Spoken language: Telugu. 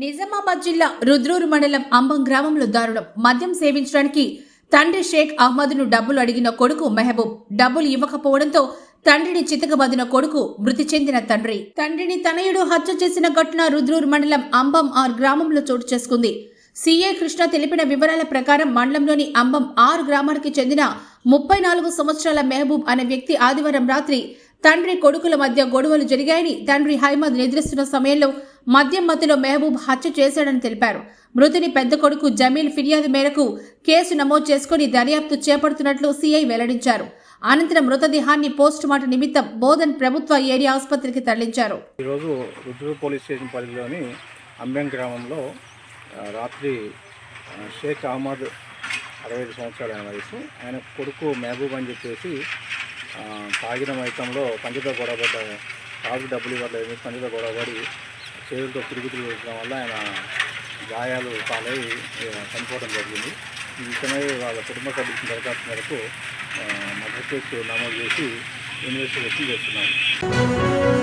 నిజామాబాద్ జిల్లా రుద్రూరు మండలం అంబం గ్రామంలో దారుణం. మద్యం సేవించడానికి తండ్రి షేక్ అహ్మద్ను డబ్బులు అడిగిన కొడుకు మెహబూబ్. డబ్బులు ఇవ్వకపోవడంతో తండ్రిని చితకబదిన కొడుకు మృతి చెందిన తండ్రి. తండ్రిని తనయుడు హత్య చేసిన ఘటన రుద్రూరు మండలం అంబం ఆర్ గ్రామంలో చోటు చేసుకుంది. సిఏ కృష్ణ తెలిపిన వివరాల ప్రకారం మండలంలోని అంబం ఆరు గ్రామానికి చెందిన ముప్పై నాలుగు సంవత్సరాల మెహబూబ్ అనే వ్యక్తి ఆదివారం రాత్రి తండ్రి కొడుకుల మధ్య గొడవలు జరిగాయని తండ్రి హైమద్ నిద్రిస్తున్న సమయంలో మద్యం మతిలో మెహబూబ్ హత్య చేశాడని తెలిపారు. మృతుని పెద్ద కొడుకు జమీల్ ఫిర్యాదు మేరకు కేసు నమోదు చేసుకుని దర్యాప్తు చేపడుతున్నట్లు సీఐ వెల్లడించారు. అనంతరం మృతదేహాన్ని పోస్టుమార్టం నిమిత్తం బోధన్ ప్రభుత్వ ఏరియా ఆసుపత్రికి తరలించారు. ఈరోజు రుద్రూరు పోలీస్ స్టేషన్ పరిధిలోని అంబెం గ్రామంలో రాత్రి షేక్ అహ్మద్ అరవై ఐదు సంవత్సరాల ఆయన వయసు. ఆయన కొడుకు మహబూబ్ అని చెప్పేసి తాగిన మైతంలో పంచతో గొడవపడ్డ తాగు డబ్బులు ఇవ్వలేదు పంచతో గొడవపడి చేతులతో తిరుగు తిరిగి వల్ల ఆయన గాయాలు పాలై చనిపోవడం జరిగింది. ఈ విషయమై వాళ్ళ కుటుంబ సభ్యుల దరఖాస్తు మేరకు మద్దతు నమోదు చేసి ఇన్వెస్టిగేషన్ చేస్తున్నాం